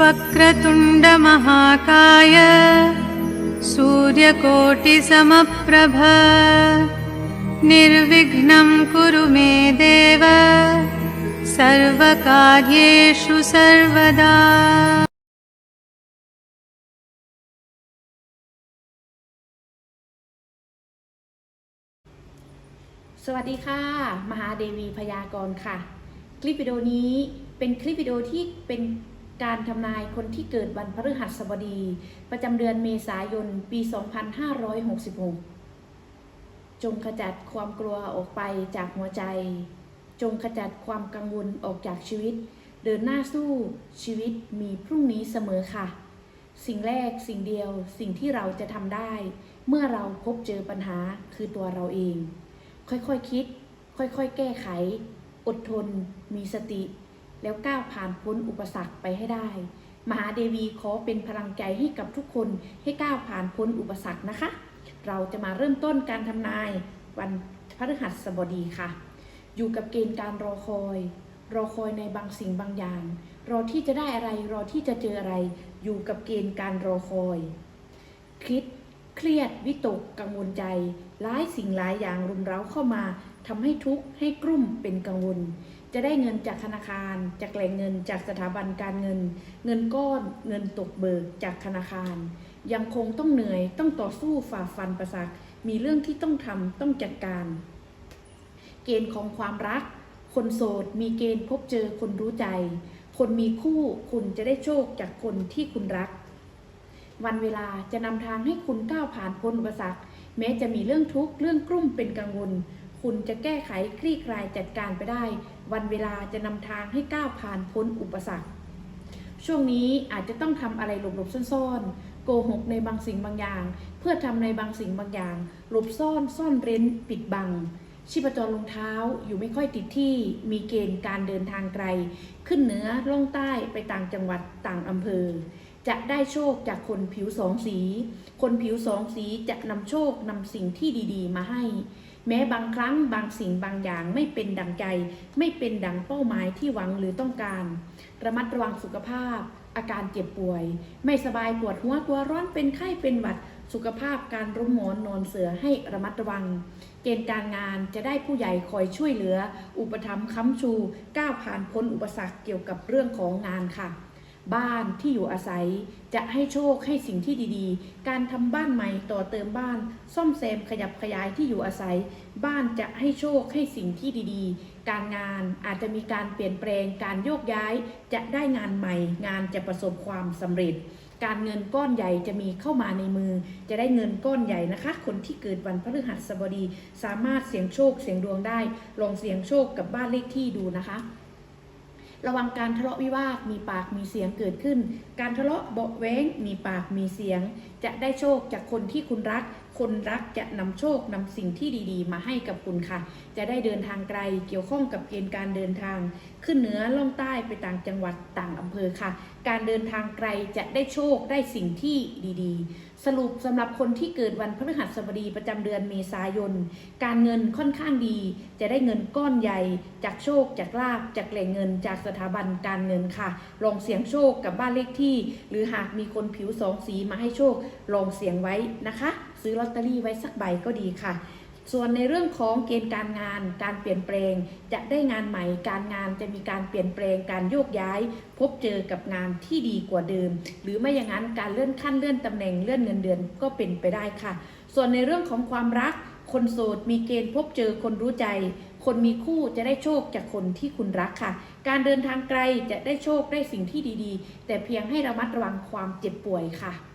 वक्रतुण्डमहाकाय सूर्यकोटिसमप्रभ निर्विघ्नं कुरु मे देव सर्वकार्येषु सर्वदा สวัสดีค่ะ มหาเดวีพยากรณ์ค่ะ คลิปวิดีโอนี้เป็นคลิปวิดีโอที่เป็น การทำนายคนที่เกิดวันพฤหัสบดี ประจำเดือนเมษายน ปี 2566 จงขจัดความกลัวออกไปจากหัวใจ จงขจัดความกังวลออกจากชีวิต เดินหน้าสู้ชีวิตมีพรุ่งนี้เสมอค่ะ สิ่งแรกสิ่งเดียวสิ่งที่เราจะทำได้ เมื่อเราพบเจอปัญหาคือตัวเราเอง ค่อยๆคคิด ค่อยๆ แก้ไข อดทน มีสติ แล้วก้าวผ่านพ้นอุปสรรคไปให้ได้ มหาเดวีขอเป็นพลังใจให้กับทุกคนให้ก้าวผ่านพ้นอุปสรรคนะคะ เราจะมาเริ่มต้นการทำนายวันพฤหัสบดีค่ะ อยู่กับเกณฑ์การรอคอย รอคอยในบางสิ่งบางอย่าง รอที่จะได้อะไร รอที่จะเจออะไร อยู่กับเกณฑ์การรอคอย คิด เครียด วิตก กังวลใจ หลายสิ่งหลายอย่างรุมเร้าเข้ามาทำให้ทุกข์ให้กลุ่มเป็นกังวล จะได้เงินจากธนาคาร จากแหล่งเงิน จากสถาบันการเงิน เงินก้อน เงินตกเบิกจากธนาคาร ยังคงต้องเหนื่อย ต้องต่อสู้ฝ่าฟันประสักมีเรื่องที่ต้องทำต้องจัดการ เกณฑ์ของความรัก คนโสดมีเกณฑ์พบเจอคนรู้ใจ คนมีคู่คุณจะได้โชคจากคนที่คุณรัก วันเวลาจะนำทางให้คุณก้าวผ่านพ้นอุปสรรค แม้จะมีเรื่องทุกข์เรื่องกลุ่มเป็นกังวล คุณจะแก้ไขคลี่คลายจัดการไปได้ วันเวลาจะนำทางให้ก้าวผ่านพ้นอุปสรรค ช่วงนี้อาจจะต้องทำอะไรหลบๆซ่อนๆ โกหกในบางสิ่งบางอย่าง เพื่อทำในบางสิ่งบางอย่าง หลบซ่อนซ่อนเร้นปิดบัง ชีพจรลงเท้าอยู่ไม่ค่อยติดที่ มีเกณฑ์การเดินทางไกล ขึ้นเหนือล่องใต้ไปต่างจังหวัดต่างอำเภอ จะได้โชคจากคนผิวสองสี คนผิวสองสีจะนำโชคนำสิ่งที่ดีๆ มาให้ แม้บางครั้งบางสิ่งบางอย่างไม่เป็นดังใจ ไม่เป็นดังเป้าหมายที่หวังหรือต้องการ ระมัดระวังสุขภาพ อาการเจ็บป่วย ไม่สบายปวดหัวตัวร้อนเป็นไข้เป็นหวัด สุขภาพการร่มหมอนนอนเสือให้ระมัดระวัง เกณฑ์การงานจะได้ผู้ใหญ่คอยช่วยเหลือ อุปถัมภ์ค้ำชู ก้าวผ่านพ้นอุปสรรคเกี่ยวกับเรื่องของงานค่ะ บ้านที่อยู่อาศัย จะให้โชคให้สิ่งที่ดีๆ การทำบ้านใหม่ต่อเติมบ้าน ซ่อมแซมขยับขยายที่อยู่อาศัย บ้านจะให้โชคให้สิ่งที่ดีๆ การงานอาจจะมีการเปลี่ยนแปลง การโยกย้าย จะได้งานใหม่ งานจะประสบความสำเร็จ การเงินก้อนใหญ่จะมีเข้ามาในมือ จะได้เงินก้อนใหญ่นะคะ คนที่เกิดวันพฤหัสบดี สามารถเสี่ยงโชคเสี่ยงดวงได้ ลองเสี่ยงโชคกับบ้านเลขที่ดูนะคะ ระวังการทะเลาะวิวาทมีปากมีเสียงเกิดขึ้น การทะเลาะเบาแว้งมีปากมีเสียง จะได้โชคจากคนที่คุณรัก คนรักจะนำโชคนำสิ่งที่ดีๆ มาให้กับคุณค่ะ จะได้เดินทางไกลเกี่ยวข้องกับเกณฑ์การเดินทาง ขึ้นเหนือล่องใต้ไปต่างจังหวัดต่างอำเภอค่ะ การเดินทางไกลจะได้โชคได้สิ่งที่ดีๆ สรุปสำหรับคนที่เกิดวันพฤหัสบดีประจำเดือนเมษายน การเงินค่อนข้างดี จะได้เงินก้อนใหญ่ จากโชคจากลาบจากแหล่งเงินจากสถาบันการเงินค่ะ ลองเสียงโชคกับบ้านเลขที่ หรือหากมีคนผิวสองสีมาให้โชค ลองเสียงไว้นะคะ ซื้อลอตเตอรี่ไว้สักใบก็ดีค่ะส่วนในเรื่องของเกณฑ์การงาน การเปลี่ยนแปลง จะได้งานใหม่ การงานจะมีการเปลี่ยนแปลง การโยกย้าย พบเจอกับงานที่ดีกว่าเดิม หรือไม่อย่างนั้นการเลื่อนขั้นเลื่อนตำแหน่งเลื่อนเงินเดือนก็เป็นไปได้ค่ะ ส่วนในเรื่องของความรัก คนโสดมีเกณฑ์พบเจอคนรู้ใจ คนมีคู่จะได้โชคจากคนที่คุณรักค่ะ การเดินทางไกลจะได้โชคได้สิ่งที่ดีๆ แต่เพียงให้ระมัดระวังความเจ็บป่วยค่ะ